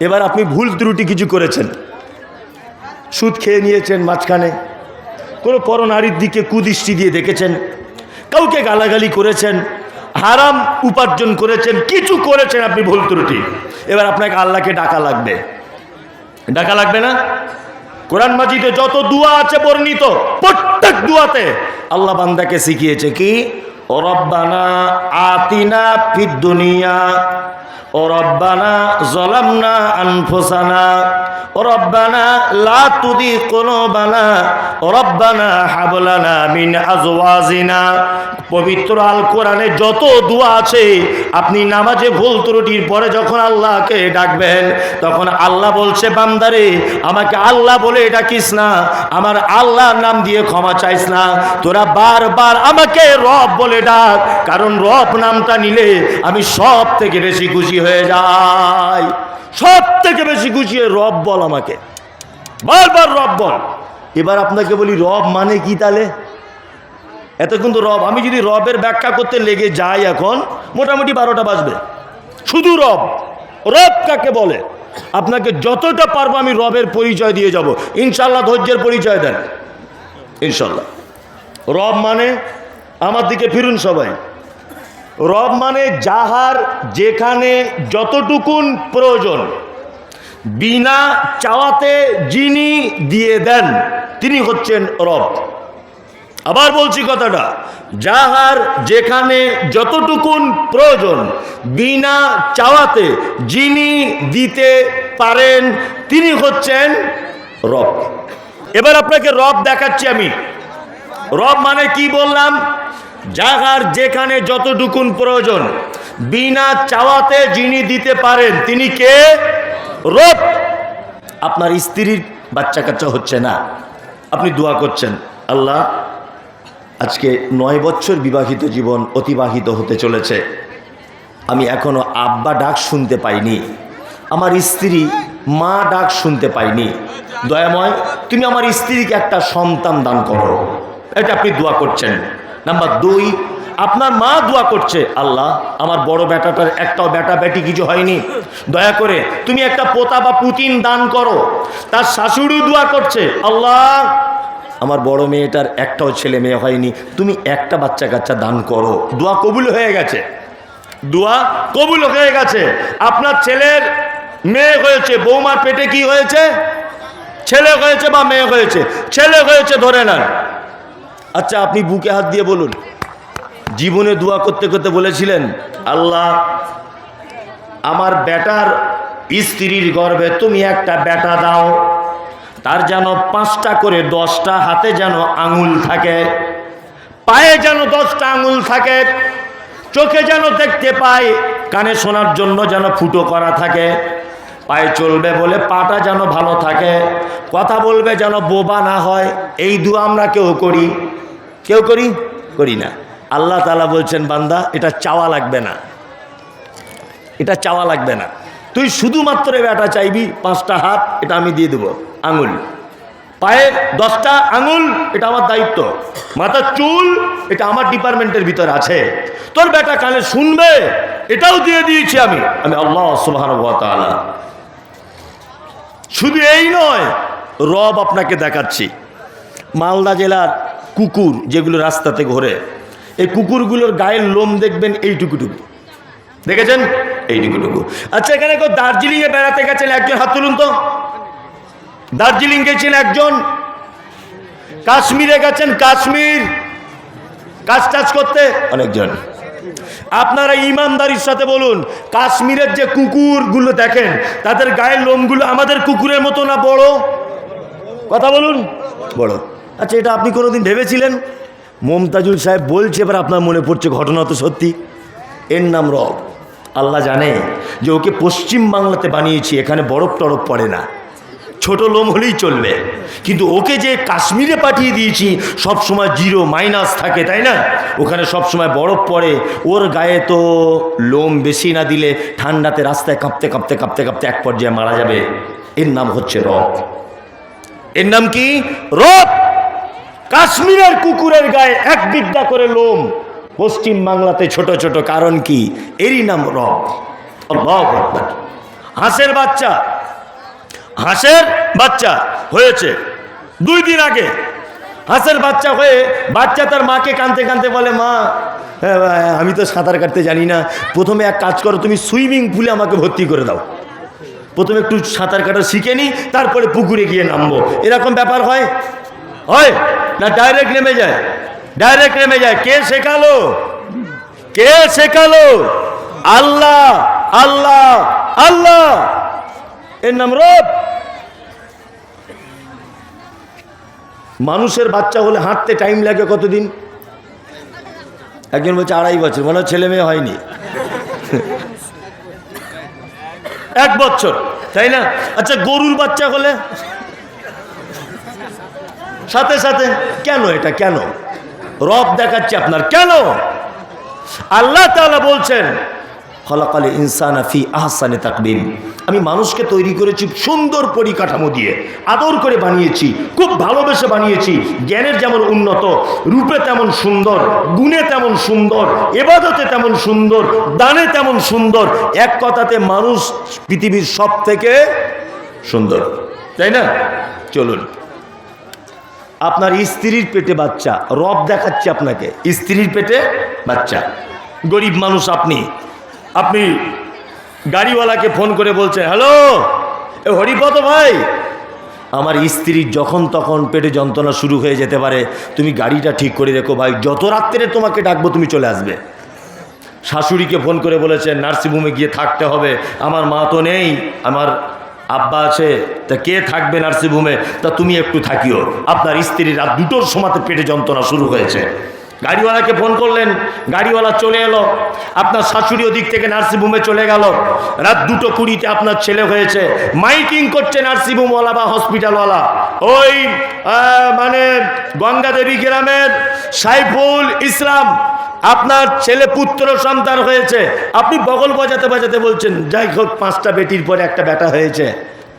এবার আপনি ভুল ত্রুটি কিছু করেছেন। সুদ খেয়ে নিয়েছেন মাঝখানে। কোনো পরনারীর দিকে কুদৃষ্টি দিয়ে দেখেছেন। কাউকে গালাগালি করেছেন। হারাম উপার্জন করেছেন। কিছু করেছেন আপনি ভুল ত্রুটি। এবার আপনাকে আল্লাহকে ডাকা লাগবে। ডাকা লাগবে না? কোরআন মাজিদে যত দুয়া আছে বর্ণিত, প্রত্যেক দুয়াতে আল্লাহ বান্দাকে শিখিয়েছে কি? রব্বানা আতিনা ফিদ দুনিয়া ও রব্বানা জলামনা আনফুসানা, ও রব্বানা লা তুদি কুলুবানা, ও রব্বানা হাবলানা মিন আজওয়াজিনা। পবিত্র আল কোরআনে যত দোয়া আছে, আপনি নামাজে ভুল ত্রুটির পরে যখন আল্লাহকে ডাকবেন, তখন আল্লাহ বলছে, বান্দারে, আমাকে আল্লাহ বলে ডাকিস না, আমার আল্লাহর নাম দিয়ে ক্ষমা চাইস না, তোরা বারবার আমাকে রব বলে ডাক, কারণ রব নামটা নিলে আমি সব থেকে বেশি খুশি হয়ে যাই সব থেকে বেশি খুশি রব বল আমাকে। বারবার রব বল। এবার আপনাকে বলি, রব মানে কি তাহলে? এত তো রব। আমি যদি রবের ব্যাখ্যা করতে লেগে যাই এখন, মোটামুটি বারোটা বাজবে। শুধু রব। রব কাকে বলে? আপনাকে যতটা পারব আমি রবের পরিচয় দিয়ে যাব। ইনশাল্লাহ ধৈর্যের পরিচয় দেন। ইনশাল্লাহ রব মানে আমার দিকে ফিরুন সবাই। রব মানে যাহার যেখানে যতটুকুন প্রয়োজন। বিনা চাওয়াতে যিনি দিয়ে দেন, তিনি হচ্ছেন রব। আবার বলছি কথাটা, যাহার যেখানে যতটুকুন প্রয়োজন, বিনা চাওয়াতে যিনি দিতে পারেন, তিনি হচ্ছেন রব। এবার আপনাকে রব দেখাচ্ছি আমি। রব মানে কি বললাম? যাহার যেখানে যতটুকুন প্রয়োজন, বিনা চাওয়াতে যিনি দিতে পারেন, তিনি কে? রব। আপনার স্ত্রীর বাচ্চা কাচ্চা হচ্ছে না। আপনি দোয়া করছেন, আল্লাহ, আজকে নয় বছর বিবাহিত জীবন অতিবাহিত হতে চলেছে। আমি এখনও আব্বা ডাক শুনতে পাইনি, আমার স্ত্রী মা ডাক শুনতে পাইনি। দয়াময়, তুমি আমার স্ত্রীকে একটা সন্তান দান করো। এটা আপনি দোয়া করছেন। নাম্বার দুই, আপনার মা দোয়া করছে, আল্লাহ, আমার বড় বেটাটার একটাও বেটা বেটি কিছু হয়নি। দয়া করে তুমি একটা পোতা বা পুতিন দান করো। তার শাশুড়ি দোয়া করছে, আল্লাহ, আমার বড় মেয়েটার একটাও ছেলে মেয়ে হয়নি। তুমি একটা বাচ্চা কাচ্চা দান করো। দোয়া কবুল হয়ে গেছে। দোয়া কবুল হয়ে গেছে। আপনার ছেলের মেয়ে হয়েছে, বৌমার পেটে কি হয়েছে? ছেলে হয়েছে বা মেয়ে হয়েছে? ছেলে হয়েছে ধরে নেন। আচ্ছা আপনি বুকে হাত দিয়ে বলুন। জীবনে দোয়া করতে করতে বলেছিলেন, আল্লাহ, আমার বেটার স্ত্রীর গর্ভে তুমি একটা বেটা দাও, তার যেন পাঁচটা করে দশটা হাতে যেন আঙুল থাকে, পায়ে যেন দশটা আঙুল থাকে, চোখে যেন দেখতে পায় কানে শোনার জন্য যেন ফুটো করা থাকে, পায়ে চলবে বলে পাটা যেন ভালো থাকে, কথা বলবে যেন বোবা না হয়, এই দু আমরা কেউ করি। কেউ করি? করি না। আল্লাহ তালা বলছেন, বান্দা, এটা চাওয়া লাগবে না। এটা চাওয়া লাগবে না। তুই শুধুমাত্র বেটা চাইবি, পাঁচটা হাত, এটা আমি দিয়ে দেবো। আঙুল। পায়ে দশটা আঙুল, এটা আমার দায়িত্ব। মাথার চুল, এটা আমার ডিপার্টমেন্টের ভিতর আছে। তোর বেটা কানে শুনবে, এটাও দিয়ে দিয়েছি আমি। আমি আল্লাহ সুবাহ শুধু এই নয়, রব আপনাকে দেখাচ্ছি। মালদা জেলার কুকুর যেগুলো রাস্তাতে ঘোরে, এই কুকুরগুলোর গায়ের লোম দেখবেন এইটুকুটুকু দেখেছেন? এইটুকুটুকু আচ্ছা এখানে কেউ দার্জিলিংয়ে বেড়াতে গেছেন একজন? হাত তুলুন তো। দার্জিলিং গেছেন একজন? কাশ্মীরে গেছেন? কাশ্মীর। কাজ টাজ করতে? অনেকজন। আপনারা ইমানদারির সাথে বলুন, কাশ্মীরের যে কুকুরগুলো দেখেন, তাদের গায়ের লোমগুলো আমাদের কুকুরের মতো না বড়? কথা বলুন। বড়। আচ্ছা এটা আপনি কোনোদিন ভেবেছিলেন? মমতাজুল সাহেব বলছে, এবার আপনার মনে পড়ছে ঘটনা তো সত্যি। এর নাম রব। আল্লাহ জানে যে ওকে পশ্চিম বাংলাতে বানিয়েছি, এখানে বরফ টরফ পড়ে না। ছোট লোম হলেই চলবে। কিন্তু ওকে যে কাশ্মীরে পাঠিয়ে দিয়েছি সব সময় জিরো মাইনাস থাকে, তাই না? ওখানে সব সময় বরফ পড়ে। ওর গায়ে তো লোম বেশি না দিলে ঠান্ডাতে রাস্তায় কাঁপতে কাঁপতে কাঁপতে কাঁপতে এক পর্যায়ে মারা যাবে। এর নাম হচ্ছে রব। এর নাম কি? রব! কাশ্মীরের কুকুরের গায়ে এক বিদ্যা করে লোম। পশ্চিম বাংলাতে ছোট ছোট কারণ কি? এরই নাম রব। হাঁসের বাচ্চা। হাঁসের বাচ্চা হয়েছে দুই দিন আগে। হাঁসের বাচ্চা হয়ে বাচ্চা তার মাকে কানতে কানতে বলে, মা আমি তো সাঁতার কাটতে জানি না। প্রথমে এক কাজ করো, তুমি সুইমিং পুলে আমাকে ভর্তি করে দাও। প্রথমে একটু সাঁতার কাটা শিখে নিই তারপরে পুকুরে গিয়ে নামবো। এরকম ব্যাপার হয়? হয় না ডাইরেক্ট নেমে যায়? ডাইরেক্ট নেমে যায়। কে শেখালো? কে শেখালো? আল্লাহ আল্লাহ আল্লাহ। এর নাম রব। মানুষের বাচ্চা হলে হাঁটতে টাইম লাগে কতদিন? একজন বলছে আড়াই বছর। মনে ছেলে মেয়ে হয়নি। এক বছর, তাই না? আচ্ছা গরুর বাচ্চা হলে সাথে সাথে, কেন এটা, কেন? রব দেখাচ্ছে আপনার, কেন? আল্লাহ তাআলা বলছেন, খলাকালে ইনসানা ফি আহসানে তাকবিম আমি মানুষকে তৈরি করেছি সুন্দর পরিকাঠামো দিয়ে, আদর করে বানিয়েছি, খুব ভালোবেসে বানিয়েছি, জ্ঞানের যেমন উন্নত, রূপে তেমন সুন্দর, গুণে তেমন সুন্দর, এবাদতে তেমন সুন্দর, দানে তেমন সুন্দর, এক কথাতে মানুষ পৃথিবীর সব থেকে সুন্দর। তাই না? চলুন। আপনার স্ত্রীর পেটে বাচ্চা, রব দেখাচ্ছে আপনাকে, স্ত্রীর পেটে বাচ্চা। গরিব মানুষ আপনি আপনি গাড়িওয়ালাকে ফোন করে বলছেন, হ্যালো, এ হরিপদ ভাই, আমার স্ত্রীর যখন তখন পেটে যন্ত্রণা শুরু হয়ে যেতে পারে, তুমি গাড়িটা ঠিক করে রেখো ভাই, যত রাত্রে তোমাকে ডাকবো তুমি চলে আসবে। শাশুড়িকে ফোন করে বলেছে, নার্সিংহোমে গিয়ে থাকতে হবে, আমার মা তো নেই, আমার আব্বা আছে, তা কে থাকবে নার্সিংহোমে? তা তুমি একটু থাকিও। আপনার স্ত্রী রাত দুটোর সময়তে পেটে যন্ত্রণা শুরু হয়েছে। গাড়িওয়ালাকে ফোন করলেন, গাড়িওয়ালা চলে এলো। আপনার শাশুড়ি ওদিক থেকে নার্সিংহোমে চলে গেল। রাত দুটো কুড়িতে আপনার ছেলে হয়েছে। মাইকিং করছে নার্সিংহোমওয়ালা বা হসপিটালওয়ালা। ওই মানে গঙ্গাদেবী গ্রামের সাইফুল ইসলাম আপনার ছেলে পুত্র সন্তান হয়েছে। আপনি বগল বাজাতে বাজাতে বলছেন, যাই হোক, পাঁচটা বেটির পরে একটা বেটা হয়েছে।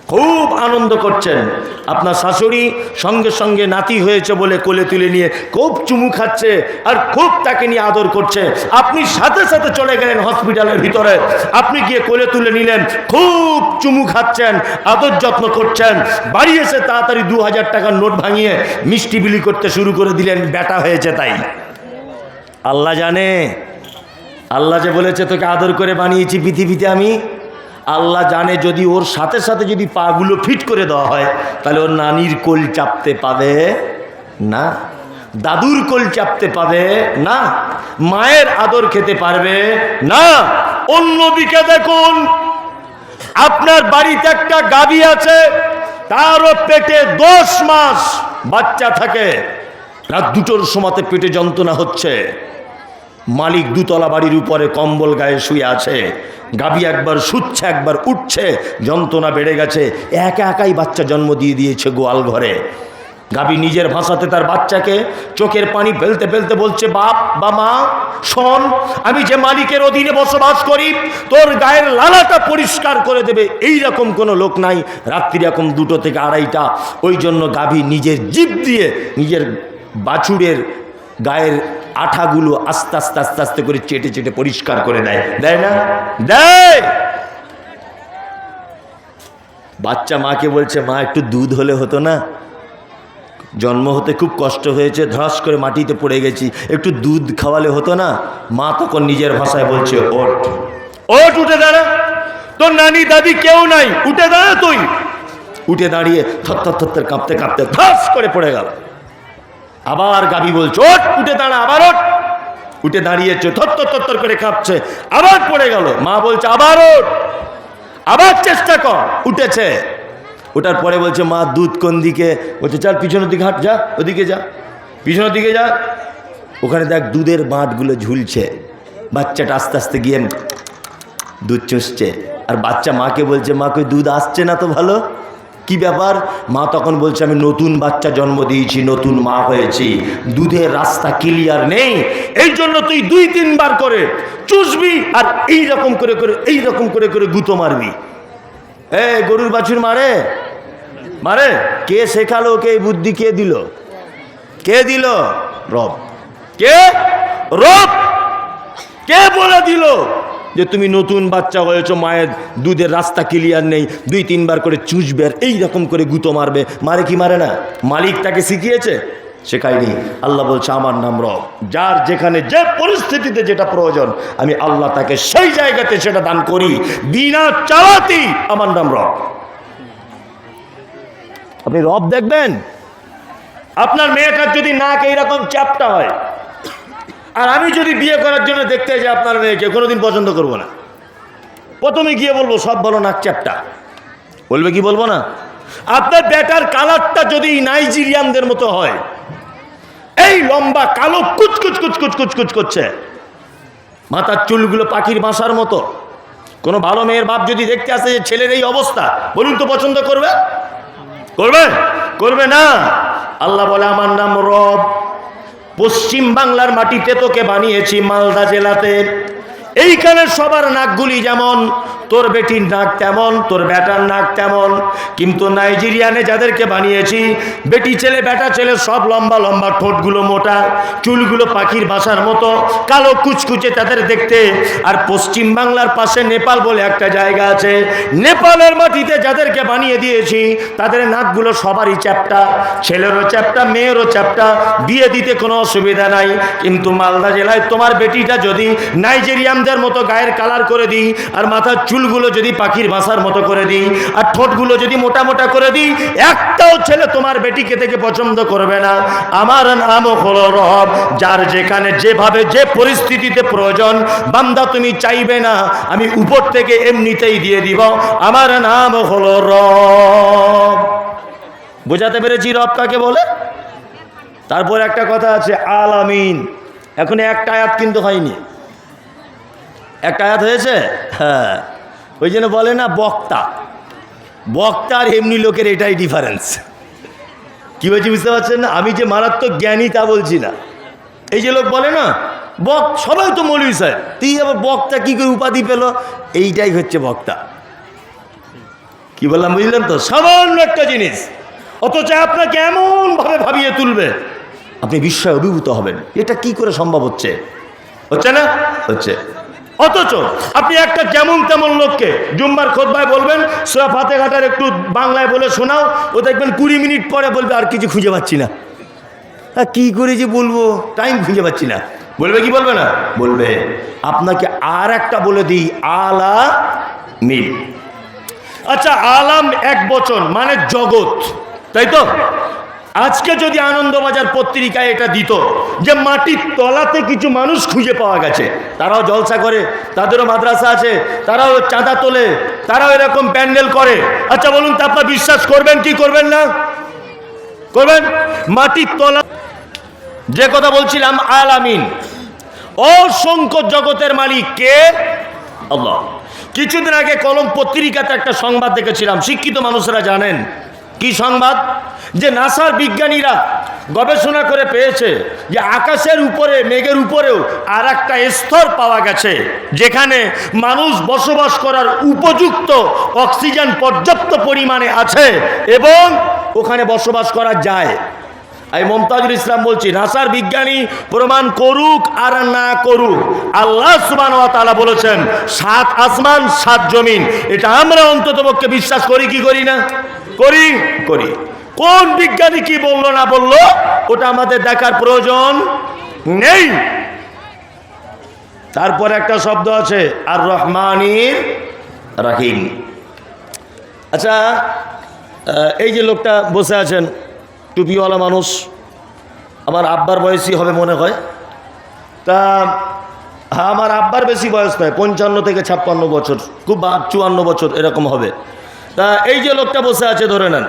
খুব আনন্দ করছেন। আপনার শাশুড়ি সঙ্গে সঙ্গে নাতি হয়েছে বলে কোলে তুলে নিয়ে খুব চুমু খাচ্ছে আর খুব তাকে নিয়ে আদর করছে। আপনি সাথে সাথে চলে গেলেন হসপিটালের ভিতরে। আপনি গিয়ে কোলে তুলে নিলেন, খুব চুমু খাচ্ছেন, আদর যত্ন করছেন। বাড়ি এসে তাড়াতাড়ি দু হাজার টাকার নোট ভাঙিয়ে মিষ্টি বিলি করতে শুরু করে দিলেন, বেটা হয়েছে তাই। আল্লাহ জানে। আল্লাহ যে বলেছে, তোকে আদর করে বানিয়েছি পৃথিবীতে আমি। আল্লাহ জানে যদি ওর সাথে সাথে যদি পাগুলো ফিট করে দেওয়া হয়, তাহলে ওর নানির কোল চাপতে পাবে না। দাদুর কোল চাপতে পাবে না। মায়ের আদর খেতে পারবে না। অন্য অন্যদিকে দেখুন, আপনার বাড়িতে একটা গাবি আছে, তারও পেটে দশ মাস বাচ্চা থাকে। রাত দুটোর সময়তে পেটে যন্ত্রণা হচ্ছে। মালিক দুতলা বাড়ির উপরে কম্বল গায়ে শুয়ে আছে। গাবি একবার শুচ্ছে, একবার উঠছে, যন্ত্রণা বেড়ে গেছে। একা একাই বাচ্চা জন্ম দিয়ে দিয়েছে গোয়াল ঘরে। গাবি নিজের ভাষাতে তার বাচ্চাকে চোখের পানি ফেলতে ফেলতে বলছে, বাপ বা মা, শোন, আমি যে মালিকের অধীনে বসবাস করি, তোর গায়ের লালাটা পরিষ্কার করে দেবে। এই রকম কোনো লোক নাই। রাত্রি এরকম দুটো থেকে আড়াইটা। ওই জন্য গাভী নিজের জিভ দিয়ে নিজের বাছুরের গায়ের আঠাগুলো আস্তে আস্তে আস্তে আস্তে করে চেটে চেটে পরিষ্কার করে দেয়। দেয় না? দেয়! বাচ্চা মাকে বলছে মা একটু দুধ হলে হতো না? জন্ম হতে খুব কষ্ট হয়েছে ধস করে মাটিতে পড়ে গেছি। একটু দুধ খাওয়ালে হতো না? মা তখন নিজের ভাষায় বলছে ওট। ওট উঠে দাঁড়া। তোর নানি দাদি কেউ নাই। উঠে দাঁড়া তুই। উঠে দাঁড়িয়ে থর থর থর কাঁপতে কাঁপতে ধস করে পড়ে গেল। আবার গাবি বলছে ওট উঠে দাঁড়া, আবার ওট উঠে দাঁড়িয়েছে, থর থর করে কাঁপছে, আবার পড়ে গেল। মা বলছে, আবার ওট আবার চেষ্টা কর। উঠেছে। ওটার পরে বলছে, মা, দুধ কোন দিকে? বলছে, চল, পিছনের দিকে হাট, যা, ওদিকে যা, পিছনের দিকে যা। ওখানে দেখ, দুধের বাঁটগুলো ঝুলছে। বাচ্চাটা আস্তে আস্তে গিয়ে দুধ চুষছে। আর বাচ্চা মাকে বলছে, মা, কই দুধ আসছে না তো ভালো? কি ব্যাপার? মা তখন বলছে, আমি নতুন বাচ্চা জন্ম দিয়েছি, নতুন মা হয়েছি। দুধের রাস্তা ক্লিয়ার নেই। এই জন্য তুই দুই তিনবার করে চুষবি আর এই রকম করে করে, এই রকম করে করে গুঁতো মারবি। এ, গরুর বাছুর মারে? মারে? কে শেখালো? কে বুদ্ধি কে দিল? কে দিল? রব। কে? রব! কে বলে দিল? যে তুমি নতুন বাচ্চা হয়েছো, মায়ের দুধের রাস্তা ক্লিয়ার নেই, দুই তিনবার করে চুষবে আর এই রকম করে গুঁতো মারবে। মারে কি মারে না? মালিক তাকে শিখিয়েছে? শেখায়নি। আল্লাহ বলছে, আমার নাম রব। যার যেখানে যে পরিস্থিতিতে যেটা প্রয়োজন, আমি আল্লাহ তাকে সেই জায়গাতে সেটা দান করি। বিনা চালাতেই আমার নাম রব। আপনি রব দেখবেন? আপনার মেয়েটার যদি নাক এইরকম চাপটা হয় আর আমি যদি বিয়ে করার জন্য দেখতে যাই আপনার মেয়েকে, কোনোদিন পছন্দ করব না। প্রথমে গিয়ে বলব, সব বলো নাক চাপটা বলবে কি বলব না? আপনার বেটার কালারটা যদি নাইজেরিয়ানদের মতো হয়, এই লম্বা কালো কুচকুচ কুচকুচ কুচকুচ করছে। মাথার চুলগুলো পাখির বাসার মতো। কোনো ভালো মেয়ের বাপ যদি দেখতে আসে যে ছেলের এই অবস্থা, বলুন তো পছন্দ করবে? করবে? করবে না। আল্লাহ বলে, আমার নাম রব। পশ্চিম বাংলার মাটিতে তোকে বানিয়েছি মালদা জেলাতে। এইখানে সবার নাকগুলি যেমন তোর বেটির নাক তেমন, তোর বেটার নাক তেমন। কিন্তু নাইজেরিয়ানে যাদেরকে বানিয়েছি, বেটি ছেলে, বেটা ছেলে, সব লম্বা লম্বা ঠোঁটগুলো মোটা, চুলগুলো পাখির বাসার মতো, কালো কুচকুচে তাদের দেখতে। আর পশ্চিম বাংলার পাশে নেপাল বলে একটা জায়গা আছে। নেপালের মাটিতে যাদেরকে বানিয়ে দিয়েছি, তাদের নাকগুলো সবারই চ্যাপটা। ছেলেরও চ্যাপটা, মেয়েরও চ্যাপটা, বিয়ে দিতে কোনো অসুবিধা নাই। কিন্তু মালদা জেলায় তোমার বেটিটা যদি নাইজেরিয়ানদের মতো গায়ের কালার করে দিই, আর মাথার চুলগুলো যদি পাখির বাসার মতো করে দিই, আর ঠোঁটগুলো যদি মোটা মোটা করে দিই, একটাও ছেলে তোমার বেটিকে থেকে পছন্দ করবে না। আমার নাম হলো রব, যার যেখানে যেভাবে যে পরিস্থিতিতে প্রয়োজন, বান্দা তুমি চাইবে না, আমি উপর থেকে এমনিতেই দিয়ে দিব। আমার নাম হলো রব। বোঝাতে পেরেছি রব কাকে বলে? তারপর একটা কথা আছে, আলামিন। এখন একটা আয়াত কিন্তু হয়নি। একটা আয়াত হয়েছে? হ্যাঁ। ওই জন্য বলে না বক্তা। বক্তা আর এমনি লোকের এটাই ডিফারেন্স কি বলছি বুঝতে পারছেন না? আমি যে মারাত্মক জ্ঞানী তা বলছি না। এই যে লোক বলে না, বক, সবাই তো মৌলভী স্যার তুই আবার বক্তা কী করে উপাধি পেল? এইটাই হচ্ছে বক্তা। কি বললাম, বুঝলেন তো? সামান্য একটা জিনিস। অথচ আপনাকে এমনভাবে ভাবিয়ে তুলবে। আপনি বিস্ময় অভিভূত হবেন। এটা কি করে সম্ভব হচ্ছে? হচ্ছে না? হচ্ছে। অথচ আপনি একটা যেমন তেমন লোককে জুম্বার খোদবায় বলবেন সোয়া ফাতে ঘাটার একটু বাংলায় বলে শোনাও, ও দেখবেন কুড়ি মিনিট পরে বলবে, আর কিছু খুঁজে পাচ্ছি না। হ্যাঁ কী করে যে বলব? টাইম খুঁজে পাচ্ছি না। বলবে কি বলবে না? বলবে, আপনাকে আর একটা বলে দিই, আলা মিল। আচ্ছা আলাম এক বচন মানে জগৎ, তাই তো? আজকে যদি আনন্দবাজার পত্রিকায় এটা দিত যে মাটির তলাতে কিছু মানুষ খুঁজে পাওয়া গেছে, তারাও জলসা করে, তাদেরও মাদ্রাসা আছে, তারাও চাঁদা তোলে, তারাও এরকম প্যান্ডেল করে। আচ্ছা বলুন, তো আপনার বিশ্বাস করবেন কি করবেন না? করবেন? মাটির তলা যে কথা বলছিলাম, আল আমিন। অসংখ্য জগতের মালিক কে? আল্লাহ। কিছুদিন আগে কলম পত্রিকাতে একটা সংবাদ দেখেছিলাম, শিক্ষিত মানুষরা জানেন কি সংবাদ? যে নাসার বিজ্ঞানীরা গবেষণা করে পেয়েছে যে আকাশের উপরে, মেঘের উপরেও আর একটা স্তর পাওয়া গেছে, যেখানে মানুষ বসবাস করার উপযুক্ত অক্সিজেন পর্যাপ্ত পরিমাণে আছে এবং ওখানে বসবাস করা যায়। আমি মমতাজুল ইসলাম বলছি, নাসার বিজ্ঞানী প্রমাণ করুক আর না করুক। আল্লাহ সুবান তালা বলেছেন, সাত আসমান, সাত জমিন। এটা আমরা অন্ততপক্ষে বিশ্বাস করি কি করি না? করি করি। কোন বিজ্ঞানী কি বলল, না বলল, ওটা আমাদের দেখার প্রয়োজন নেই। তারপর একটা শব্দ আছে, আর রহমানির রাহিম। আচ্ছা এই যে লোকটা বসে আছেন টুপিওয়ালা মানুষ আমার আব্বার বয়সই হবে মনে হয়। তা হ্যাঁ, আমার আব্বার বেশি বয়স নয় পঞ্চান্ন থেকে ছাপ্পান্ন বছর খুব চুয়ান্ন বছর এরকম হবে। তা এই যে লোকটা বসে আছে ধরে নেন।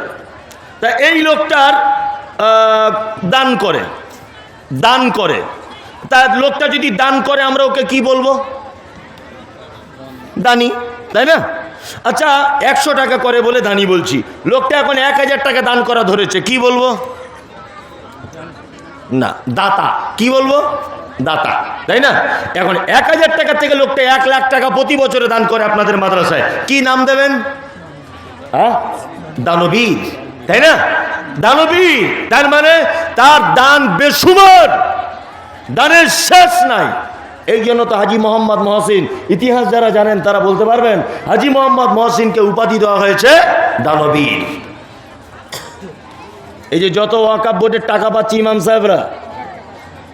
তা এই লোকটার দান করে দান করে। তা লোকটা যদি দান করে আমরা ওকে কি বলব? দানি তাই না? আচ্ছা একশো টাকা করে বলে দানি বলছি। লোকটা এখন এক হাজার টাকা দান করা ধরেছে, কি বলব? না, দাতা। কি বলব? দাতা। তাই না? এখন এক হাজার টাকা থেকে লোকটা এক লাখ টাকা প্রতি বছরে দান করে আপনাদের মাদ্রাসায়। কি নাম দেবেন? হ্যাঁ? দানবীর। তাই না? দানবীর। তার মানে তার দান বেসুমার দানের শেষ নাই। এই জন্য তো হাজি মোহাম্মদ মহসিন ইতিহাস যারা জানেন তারা বলতে পারবেন, হাজি মোহাম্মদ মহসিনকে উপাধি দেওয়া হয়েছে দানবীর। এই যে যত ওয়াকাব বোর্ডের টাকা পাচ্ছে ইমাম সাহেবরা,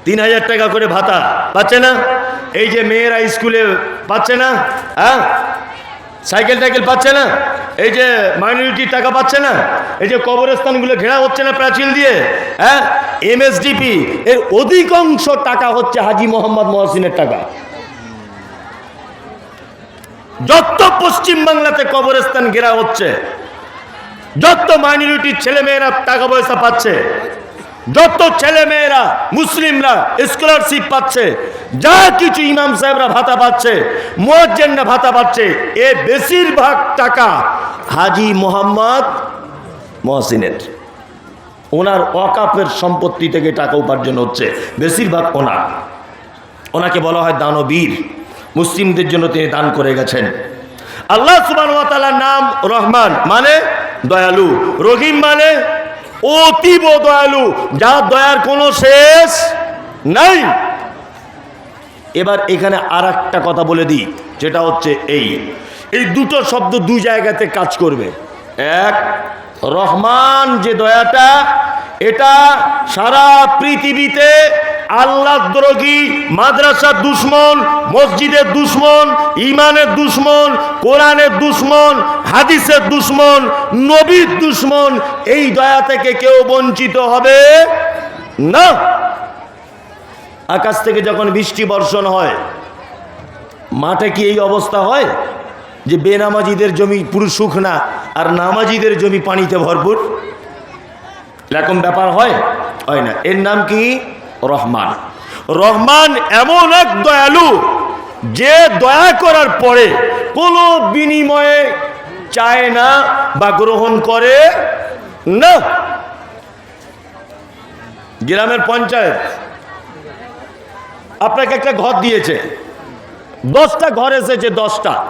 তিন হাজার টাকা করে ভাতা, পাচ্ছে না? এই যে মেয়েরা স্কুলে পাচ্ছে না? হ্যাঁ? সাইকেল টাইকেল পাচ্ছে না? এই যে মাইনরিটির টাকা পাচ্ছে না? এই যে কবরস্থানগুলো ঘেরা হচ্ছে না প্রাচীন দিয়ে? হ্যাঁ? এমএসডিপি এর অধিকাংশ টাকা হচ্ছে হাজি মোহাম্মদ মহসিনের টাকা। যত পশ্চিম বাংলাতে কবরস্থান ঘেরা হচ্ছে, যত মাইনরিটির ছেলে মেয়েরা টাকা পয়সা পাচ্ছে যত ছেলে মেয়েরা মুসলিমরা স্কলারশিপ পাচ্ছে, যা কিছু ইমাম সাহেবরা ভাতা পাচ্ছে, মোয়াজ্জেনরা ভাতা পাচ্ছে, এ বেশিরভাগ টাকা হাজি মোহাম্মদ মহসিনের। ওনার ওয়াকাফের সম্পত্তি থেকে টাকা উপার্জন হচ্ছে, বেশিরভাগ ওনার। ওনাকে বলা হয় দানবীর। মুসলিমদের জন্য তিনি দান করে গেছেন। আল্লাহ সুবান নাম রহমান মানে দয়ালু। রহিম মানে অতীব দয়ালু, যার দয়ার কোনো শেষ নাই। এবার এখানে আর একটা কথা বলে দিই, যেটা হচ্ছে এই। এই দুটো শব্দ দুই জায়গাতে কাজ করবে। এক রহমান যে দয়াটা, এটা সারা পৃথিবীতে আল্লাহ দ্রোগী মাদ্রাসার দুশ্মন, মসজিদের দুশ্মন ইমানের দুশ্মন, কোরআনের দুশ্মন, হাদিসের দুশ্মন, নবীর দুশ্মন, এই দয়া থেকে কেউ বঞ্চিত হবে না। আকাশ থেকে যখন বৃষ্টি বর্ষণ হয়, মাঠে কি এই অবস্থা হয়? যে বেনামাজিদের জমি পুরো শুকনা আর নামাজিদের জমি পানিতে ভরপুর? এরকম ব্যাপার হয়? হয় না। এর নাম কি? রহমান। রহমান এমন এক দয়ালু যে দয়া করার পরে কোনো বিনিময়ে চায় না বা গ্রহণ করে না। গ্রামের পঞ্চায়েত আপনাকে একটা ঘর দিয়েছে। দশটা ঘর এসেছে, দশটা।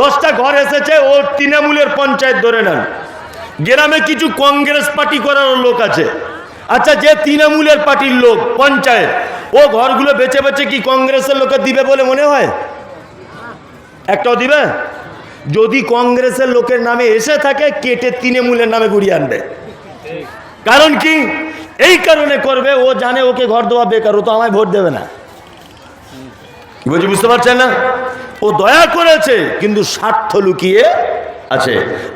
দশটা ঘর এসেছে, ও তৃণমূলের পঞ্চায়েত ধরে নেন। গ্রামে কিছু কংগ্রেস পার্টি করার লোক আছে। আচ্ছা যে তৃণমূলের পার্টির লোক, পঞ্চায়েত, ও ঘরগুলো বেছে বেছে কি কংগ্রেসের লোকে দিবে বলে মনে হয়? একটাও দিবে? যদি কংগ্রেসের লোকের নামে এসে থাকে, কেটে তৃণমূলের নামে ঘুরিয়ে আনবে। কারণ কি? এই কারণে করবে, ও জানে ওকে ঘর দেওয়া বেকার, ও তো আমায় ভোট দেবে না। বুঝতে পারছেন না? ও দয়া করেছে, কিন্তু স্বার্থ লুকিয়ে আছে।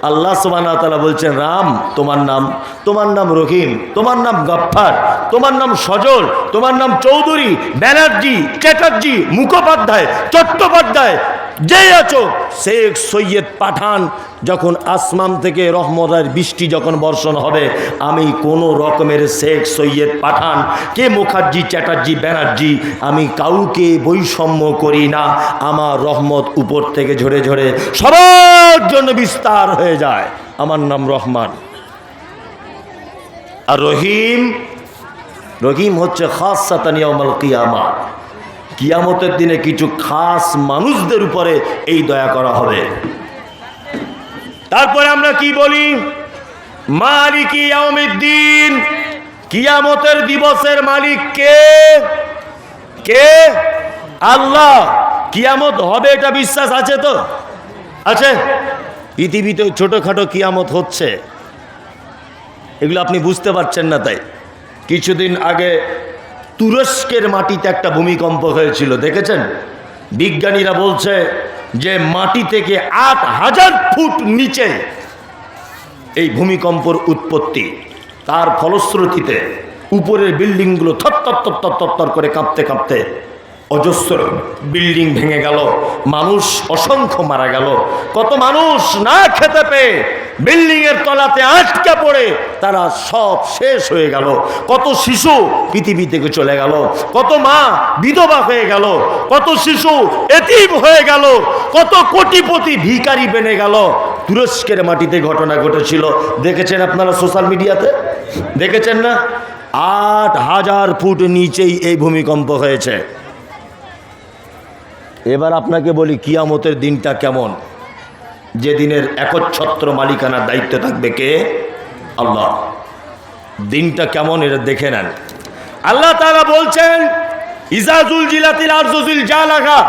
আল্লাহ সুবাহ বলছেন, রাম, তোমার নাম তোমার নাম রহিম, তোমার নাম গফ্ফার, তোমার নাম সজল, তোমার নাম চৌধুরী, ব্যানার্জি, চ্যাটার্জি, মুখোপাধ্যায়, চট্টোপাধ্যায় যেই আছো। শেখ সৈয়দ পাঠান, যখন আসমান থেকে রহমতের বৃষ্টি যখন বর্ষণ হবে, আমি কোনো রকমের শেখ সৈয়দ পাঠান, কে মুখার্জি, চ্যাটার্জি, ব্যানার্জি, আমি কাউকে বৈষম্য করি না। আমার রহমত উপর থেকে ঝরে ঝরে সবার জন্য বিস্তার হয়ে যায়। আমার নাম রহমান। আর রহিম রহিম হচ্ছে খাস সাতানিয়ামাল কিয়ামা কিয়ামতের দিনে কিছু খাস মানুষদের উপরে এই দয়া করা হবে। তারপরে আমরা কি বলি? মালিকি কিয়ামতের দিবসের মালিক কে? কে? আল্লাহ। কিয়ামত হবে এটা বিশ্বাস আছে তো? আছে। পৃথিবীতে ছোটোখাটো কিয়ামত হচ্ছে। এগুলো আপনি বুঝতে পারছেন না তাই। কিছুদিন আগে তুরস্কের মাটিতে একটা ভূমিকম্প হয়েছিল, দেখেছেন? বিজ্ঞানীরা বলছে যে মাটি থেকে আট হাজার ফুট নিচে এই ভূমিকম্পর উৎপত্তি। তার ফলশ্রুতিতে উপরের বিল্ডিংগুলো থর থর থর থর করে কাঁপতে কাঁপতে অজস্র বিল্ডিং ভেঙে গেল, মানুষ অসংখ্য মারা গেল। কত মানুষ না খেতে পেয়ে বিল্ডিং এর তলাতে আটকে পড়ে, তারা সব শেষ হয়ে গেল। কত শিশু পৃথিবী থেকে চলে গেল, কত মা বিধবা হয়ে গেল, কত শিশু এতিম হয়ে গেল, কত কোটিপতি ভিকারি বেনে গেল। তুরস্কের মাটিতে ঘটনা ঘটেছিল। দেখেছেন আপনারা সোশ্যাল মিডিয়াতে? দেখেছেন না? আট হাজার ফুট নিচেই এই ভূমিকম্প হয়েছে। এবার আপনাকে বলি, কিয়ামতের দিনটা কেমন? যে দিনের একচ্ছত্র মালিকানার দায়িত্ব থাকবে কে? আল্লাহ। দিনটা কেমন এটা দেখে নেন। আল্লাহ তারা বলছেন ইজাজুল জিলাতিল আরজুজিল জালাগা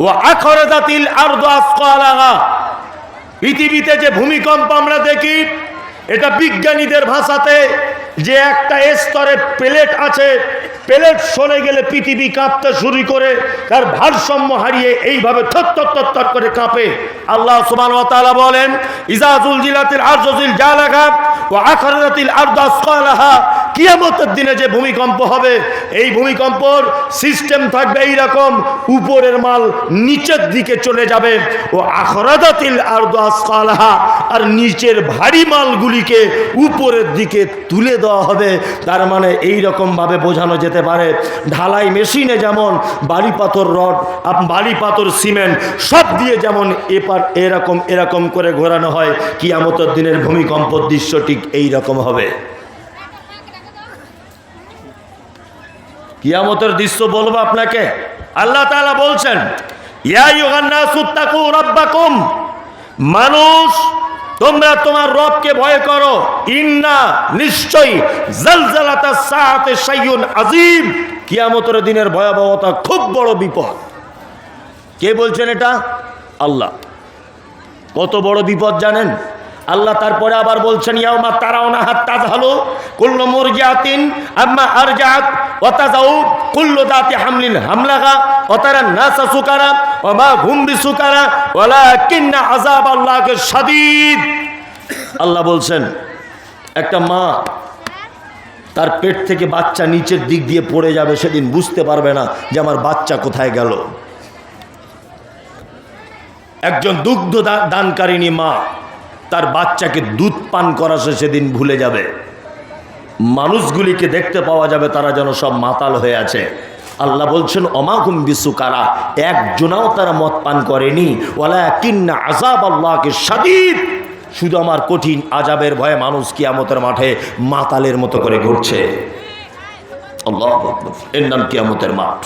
ও আখরাজাতিল আরদু আসকালাগা পৃথিবীতে যে ভূমিকম্প আমরা দেখি, এটা বিজ্ঞানীদের ভাষাতে যে একটা স্তরে প্লেট আছে, প্লেট সরে গেলে পৃথিবী কাঁপতে শুরু করে, তার ভারসাম্য হারিয়ে এইভাবে থর করে কাঁপে। আল্লাহ তাআলা বলেন ইজাজুল জিলাতিল আরজুজিল জালাগা ও আখরাতিল আর্দাস কিয়ামতের দিনে যে ভূমিকম্প হবে, এই ভূমিকম্পর সিস্টেম থাকবে এই রকম উপরের মাল নিচের দিকে চলে যাবে। ও আখরাদাতিল আর আসকালাহা, আর নিচের ভারী মালগুলিকে উপরের দিকে তুলে দেওয়া হবে। তার মানে এই রকম ভাবে বোঝানো যেতে পারে, ঢালাই মেশিনে যেমন বালি পাথর, রড বালি পাথর, সিমেন্ট, সব দিয়ে যেমন এপার এরকম এরকম করে ঘোরানো হয়, কিয়ামতের দিনের ভূমিকম্প দৃশ্য ঠিক এই রকম হবে। কিয়ামতের দৃশ্য বলব আপনাকে। আল্লাহ তাআলা বলছেন মানুষ, তোমরা তোমার রবকে ভয় করো। ইন্না নিশ্চয়ই জালজালাতা সাআতে শাইউন আযীম। কিয়ামতের দিনের ভয়াবহতা খুব বড় বিপদ। কে বলছেন এটা? আল্লাহ। কত বড় বিপদ জানেন? আল্লাহ তারপরে আবার বলছেন, ইয়াউমা তারাউনা হাত তাজহালু কুল্লু মুরজিআতিন আম্মা আরজাআত ওয়া তাজাউ কুল্লু দাতি হামলিন হামলাহা ওয়া তারা নাসা সুকারা মা হুম বিসুকারা ওয়ালাকিন্না আযাবাল্লাহি শাদীদ। আল্লাহ বলছেন, একটা মা তার পেট থেকে বাচ্চা নিচের দিক দিয়ে পড়ে যাবে, সেদিন বুঝতে পারবে না যে আমার বাচ্চা কোথায় গেল। একজন দুগ্ধ দা- দানকারিনী মা তার বাচ্চাকে দুধ পান করাছে সেদিন ভুলে যাবে। মানুষগুলিকে দেখতে পাওয়া যাবে তারা যেন সব মাতাল হয়ে আছে। আল্লাহ বলছেন, অমাকুম বিসুকারা, একজনাও তারা মদ পান করেনি। ওলা কিন্না আজাব আল্লাহকে সাদিদ শুধু আমার কঠিন আজাবের ভয়ে মানুষ কিয়ামতের মাঠে মাতালের মতো করে ঘুরছে। আল্লাহ এর নাম কিয়ামতের মাঠ।